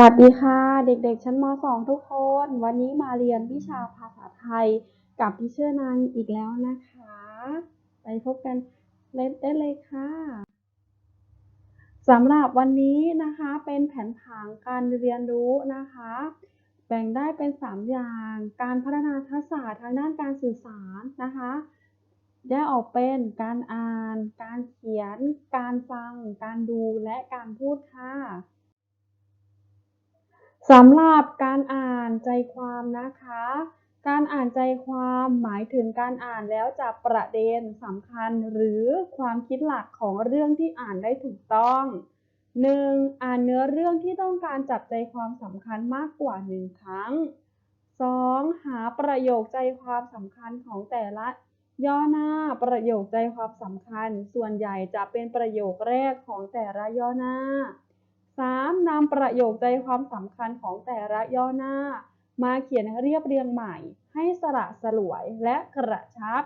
วัสดีค่ะ เด็กๆชั้นม .2 ทุกคน วันนี้มาเรียนวิชาภาษาไทยกับพี่เชื่อนางอีกแล้วนะคะ ไปพบกันเล่นได้เลยค่ะสำหรับวันนี้นะคะเป็นแผนผังการเรียนรู้นะคะ แบ่งได้เป็น 3 อย่างการพัฒนาทักษะทางด้านการสื่อสารนะคะแยกออกเป็นการอ่าน การเขียน การฟัง การดูและการพูดค่ะ สำหรับการอ่านใจความนะคะ การอ่านใจความหมายถึงการอ่านแล้วจับประเด็นสำคัญหรือความคิดหลักของเรื่องที่อ่านได้ถูกต้อง 1. อ่านเนื้อเรื่องที่ต้องการจับใจความสำคัญมากกว่าหนึ่งครั้ง 2. หาประโยคใจความสำคัญของแต่ละย่อหน้าประโยคใจความสำคัญ ส่วนใหญ่จะเป็นประโยคแรกของแต่ละย่อหน้า 3. นำประโยคใจความสำคัญของแต่ละย่อหน้า มาเขียนเรียบเรียงใหม่ ให้สระสลวยและกระชับ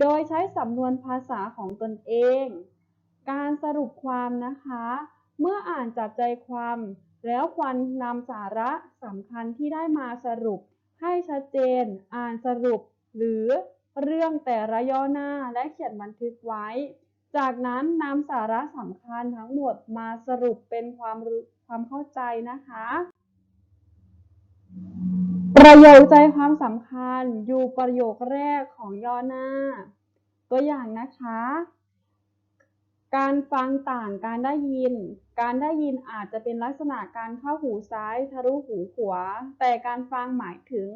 โดยใช้สำนวนภาษาของตนเอง การสรุปความนะคะ เมื่ออ่านจับใจความ แล้วควรนำสาระสำคัญที่ได้มาสรุป ให้ชัดเจน อ่านสรุป หรือเรื่องแต่ละย่อหน้าและเขียนบันทึกไว้ จากนั้นนำสาระสำคัญทั้งหมดมาสรุปเป็นความรู้ความเข้าใจนะคะ ประโยคใจความสำคัญอยู่ประโยคแรกของย่อหน้า ตัวอย่างนะคะ การฟังต่างการได้ยิน การได้ยินอาจจะเป็นลักษณะการเข้าหูซ้ายทะลุหูขวา แต่การฟังหมายถึง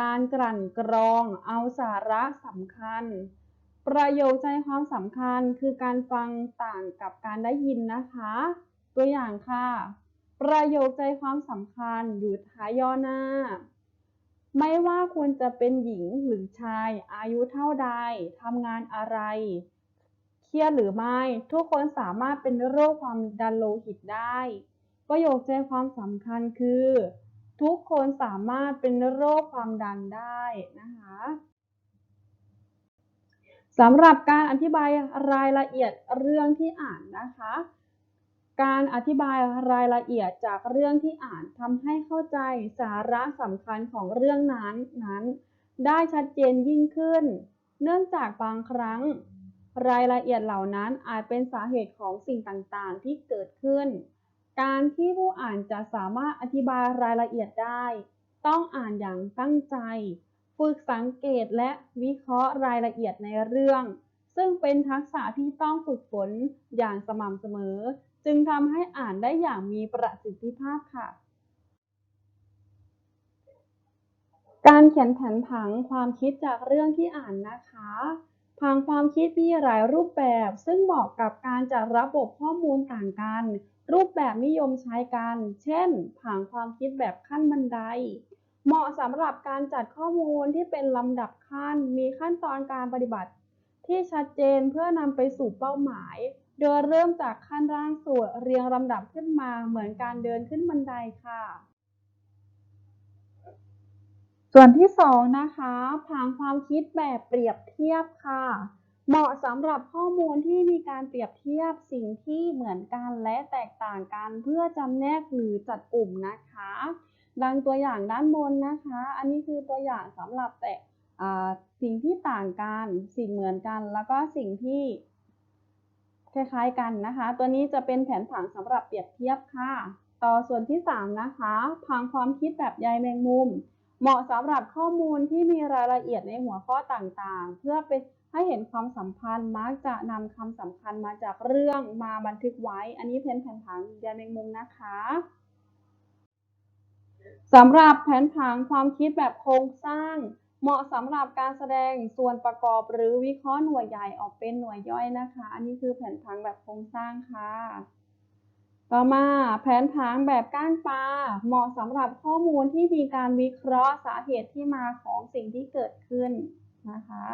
การกลั่นกรองเอาสาระสำคัญ ประโยคใจความสำคัญคือการฟังต่างกับการได้ยินนะคะ ตัวอย่างค่ะ ประโยคใจความสำคัญอยู่ท้ายย่อหน้า ไม่ว่าคุณจะเป็นหญิงหรือชาย อายุเท่าใดทำงานอะไร เครียดหรือไม่ ทุกคนสามารถเป็นโรคความดันโลหิตได้ ประโยคใจความสำคัญคือ ทุกคนสามารถเป็นโรคความดันได้นะคะ สำหรับการอธิบายรายละเอียดเรื่องที่อ่านนะคะ การอธิบายรายละเอียดจากเรื่องที่อ่านทำให้เข้าใจสาระสำคัญของเรื่องนั้นนั้น ได้ชัดเจนยิ่งขึ้น เนื่องจากบางครั้ง รายละเอียดเหล่านั้นอาจเป็นสาเหตุของสิ่งต่างๆ ที่เกิดขึ้น การที่ผู้อ่านจะสามารถอธิบายรายละเอียดได้ ต้องอ่านอย่างตั้งใจ ฝึกสังเกตและวิเคราะห์รายละเอียดในเรื่อง ซึ่งเป็นทักษะที่ต้องฝึกฝนอย่างสม่ำเสมอ จึงทำให้อ่านได้อย่างมีประสิทธิภาพค่ะ การเขียนแผนผังความคิดจากเรื่องที่อ่านนะคะผังความคิดมีหลายรูปแบบ ซึ่งเหมาะกับการจัดระบบข้อมูลต่างกัน รูปแบบนิยมใช้กัน เช่นผังความคิดแบบขั้นบันได เหมาะสำหรับการจัดข้อมูลที่เป็นลำดับขั้น มีขั้นตอนการปฏิบัติ ที่ชัดเจนเพื่อนำไปสู่เป้าหมาย โดยเริ่มจากขั้นล่างสุดเรียงลำดับขึ้นมาเหมือนการเดินขึ้นบันไดค่ะ ส่วนที่สองนะคะผังความคิดแบบเปรียบเทียบค่ะ เหมาะสำหรับข้อมูลที่มีการเปรียบเทียบสิ่งที่เหมือนกันและแตกต่างกันเพื่อจำแนกหรือจัดกลุ่มนะคะ ดังตัวอย่างด้านบนนะคะ อันนี้คือตัวอย่างสำหรับแต่สิ่งที่ต่างกัน สิ่งเหมือนกัน แล้วก็สิ่งที่คล้ายๆกันนะคะ ตัวนี้จะเป็นแผนผังสำหรับเปรียบเทียบค่ะ ต่อส่วนที่ 3 นะคะ ผังความคิดแบบใยแมงมุม เหมาะสำหรับข้อมูลที่มีรายละเอียดในหัวข้อต่างๆ เพื่อเป็นให้เห็นความสัมพันธ์มักจะนำคำสำคัญมาจากเรื่องมาบันทึกไว้ อันนี้เป็นแผนผังใยแมงมุมนะคะ สำหรับแผนผังความคิดแบบโครงสร้าง เหมาะสำหรับการแสดงส่วนประกอบหรือวิเคราะห์หน่วยใหญ่ออกเป็นหน่วยย่อยนะคะ อันนี้คือแผนผังแบบโครงสร้างค่ะ ต่อมาแผนผังแบบก้านปลาเหมาะสำหรับข้อมูลที่มีการวิเคราะห์สาเหตุที่มาของสิ่งที่เกิดขึ้นนะคะ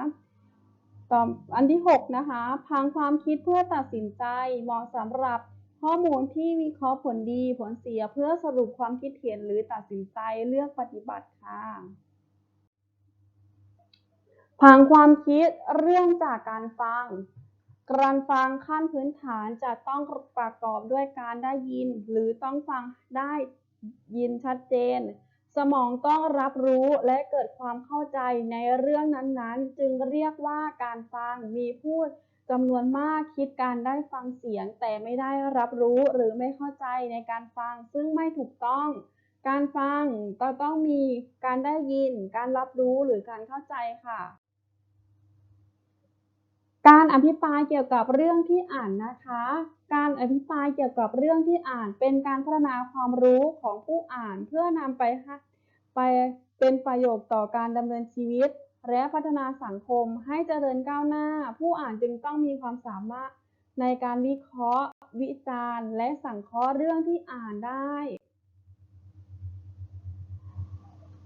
ต่ออันที่ 6 นะคะพังความคิดเพื่อตัดสินใจเหมาะสำหรับ ข้อมูลที่วิเคราะห์ผลดีผลเสียเพื่อสรุปความคิดเห็นหรือตัดสินใจเลือกปฏิบัติค่ะพังความคิดเรื่องจากการฟัง การฟังขั้นพื้นฐานจะต้องประกอบด้วยการได้ยิน หรือต้องฟังได้ยินชัดเจน สมองต้องรับรู้และเกิดความเข้าใจในเรื่องนั้นๆ จึงเรียกว่าการฟังมีผู้ จำนวนมากคิดการได้ฟังเสียง แต่ไม่ได้รับรู้หรือไม่เข้าใจในการฟัง ซึ่งไม่ถูกต้อง การฟังก็ต้องมีการได้ยิน การรับรู้หรือการเข้าใจค่ะ การอภิปรายเกี่ยวกับเรื่องที่อ่านนะคะ การอภิปรายเกี่ยวกับเรื่องที่อ่าน เป็นการพัฒนาความรู้ของผู้อ่านเพื่อนำไปไปเป็นประโยชน์ต่อการดำเนินชีวิต และพัฒนาสังคมให้เจริญก้าวหน้า ผู้อ่านจึงต้องมีความสามารถในการวิเคราะห์ วิจารณ์ และสังเคราะห์เรื่องที่อ่านได้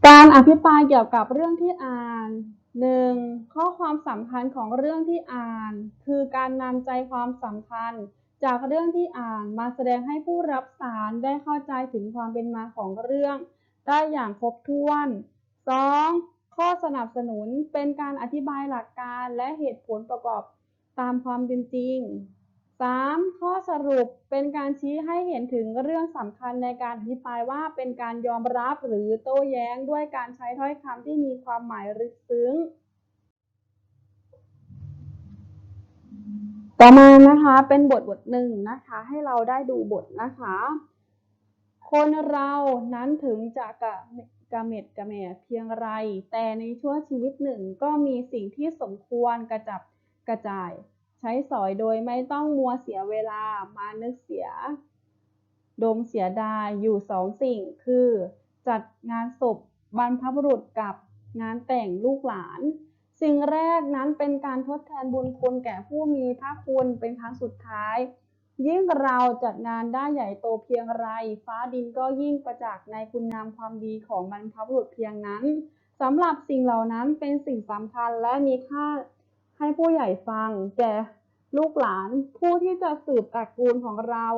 การอภิปรายเกี่ยวกับเรื่องที่อ่าน 1. ข้อความสำคัญของเรื่องที่อ่าน คือการนำใจความสำคัญ จากเรื่องที่อ่านมาแสดงให้ผู้รับสารได้เข้าใจถึงความเป็นมาของเรื่อง ได้อย่างครบถ้วน 2. ข้อสนับสนุนเป็นการอธิบายหลักการและเหตุผลประกอบตามความเป็นจริง 3. ข้อสรุปเป็นการชี้ให้เห็นถึงเรื่องสำคัญในการอธิบายว่าเป็นการยอมรับหรือโต้แย้งด้วยการใช้ถ้อยคำที่มีความหมายลึกซึ้ง ต่อมานะคะเป็นบทบทหนึ่งนะคะให้เราได้ดูบทนะคะ คนเรานั้นถึงจะกะ กระเม็ดกระแม่เพียงไร แต่ในช่วงชีวิตหนึ่งก็มีสิ่งที่สมควรกระจับกระจาย ใช้สอยโดยไม่ต้องมัวเสียเวลามานึกเสีย ดมเสียดายอยู่สองสิ่งคือ จัดงานศพบรรพบุรุษกับงานแต่งลูกหลาน สิ่งแรกนั้นเป็นการทดแทนบุญคุณแก่ผู้มีพระคุณเป็นครั้งสุดท้าย ยิ่งเราจัดงานได้ใหญ่โตเพียงไร ฟ้าดินก็ยิ่งประจักษ์ในคุณงามความดีของบรรพบุรุษเพียงนั้นสำหรับสิ่งเหล่านั้นเป็นสิ่งสำคัญและมีค่าให้ผู้ใหญ่ฟัง แก่ลูกหลานผู้ที่จะสืบตระกูลของเรา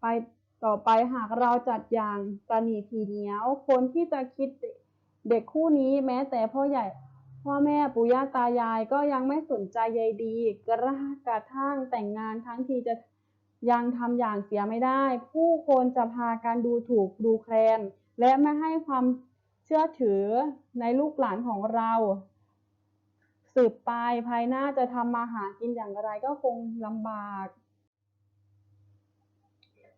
ไปต่อไปหากเราจัดอย่างตระหนี่ทีเหนียว คนที่จะคิดเด็กคู่นี้แม้แต่พ่อใหญ่พ่อแม่ปู่ย่าตายายก็ยังไม่สนใจใยดี กระกระทั่งแต่งงานทั้งทีจะ ยังทำอย่างเสียไม่ได้ ผู้คนจะพากันดูถูกดูแคลน และไม่ให้ความเชื่อถือในลูกหลานของเรา สืบไปภายหน้าจะทำมาหากินอย่างไรก็คงลำบาก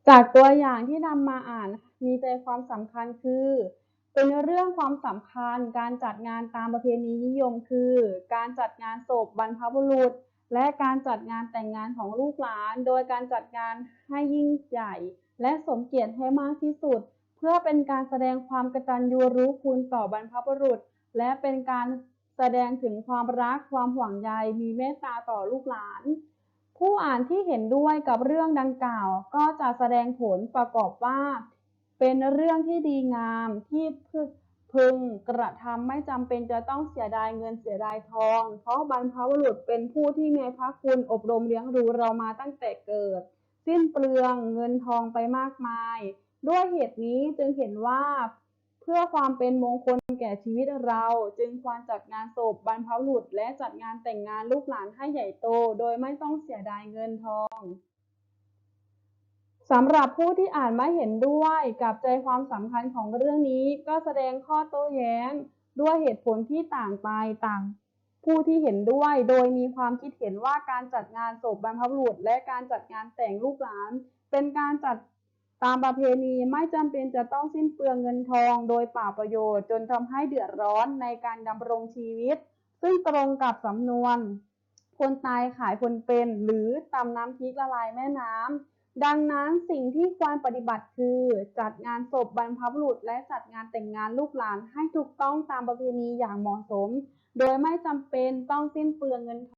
จากตัวอย่างที่นำมาอ่านมีใจความสำคัญคือ เป็นเรื่องความสำคัญการจัดงานตามประเพณีนิยมคือ การจัดงานศพบรรพบุรุษ และการจัดงานแต่งงานของลูกหลาน โดยการจัดงานให้ยิ่งใหญ่ และสมเกียรติให้มากที่สุด เพื่อเป็นการแสดงความกตัญญูรู้คุณต่อบรรพบุรุษ และเป็นการแสดงถึงความรักความห่วงใยมีเมตตาต่อลูกหลาน ผู้อ่านที่เห็นด้วยกับเรื่องดังกล่าว ก็จะแสดงผลประกอบว่า เป็นเรื่องที่ดีงามที่ พึงกระทำไม่จำเป็นจะต้องเสียดายเงินเสียดายทอง เพราะบรรพบุรุษเป็นผู้ที่มีพระคุณอบรมเลี้ยงดูเรามาตั้งแต่เกิด สิ้นเปลืองเงินทองไปมากมาย ด้วยเหตุนี้จึงเห็นว่าเพื่อความเป็นมงคลแก่ชีวิตเราจึงควรจัดงานศพบรรพบุรุษและจัดงานแต่งงานลูกหลานให้ใหญ่โต โดยไม่ต้องเสียดายเงินทอง สำหรับผู้ที่อ่านไม่เห็นด้วยกับใจความสำคัญของเรื่องนี้ก็แสดงข้อโต้แย้งด้วยเหตุผลที่ต่างไปต่างผู้ที่เห็นด้วยโดยมีความคิดเห็นว่าการจัดงานศพบรรพบุรุษและการจัดงานแต่งลูกหลาน เป็นการจัดตามประเพณีไม่จำเป็นจะต้องสิ้นเปลืองเงินทองโดยเปล่าประโยชน์ จนทำให้เดือดร้อนในการดำรงชีวิต ซึ่งตรงกับสำนวน คนตายขายคนเป็น หรือตำน้ำพริกละลายแม่น้ำ ดังนั้นสิ่งที่ควรปฏิบัติคือ จัดงานศพบรรพบุรุษ และจัดงานแต่งงานลูกหลานให้ถูกต้องตามประเพณีอย่างเหมาะสม โดยไม่จำเป็นต้องสิ้นเปลืองเงินทอง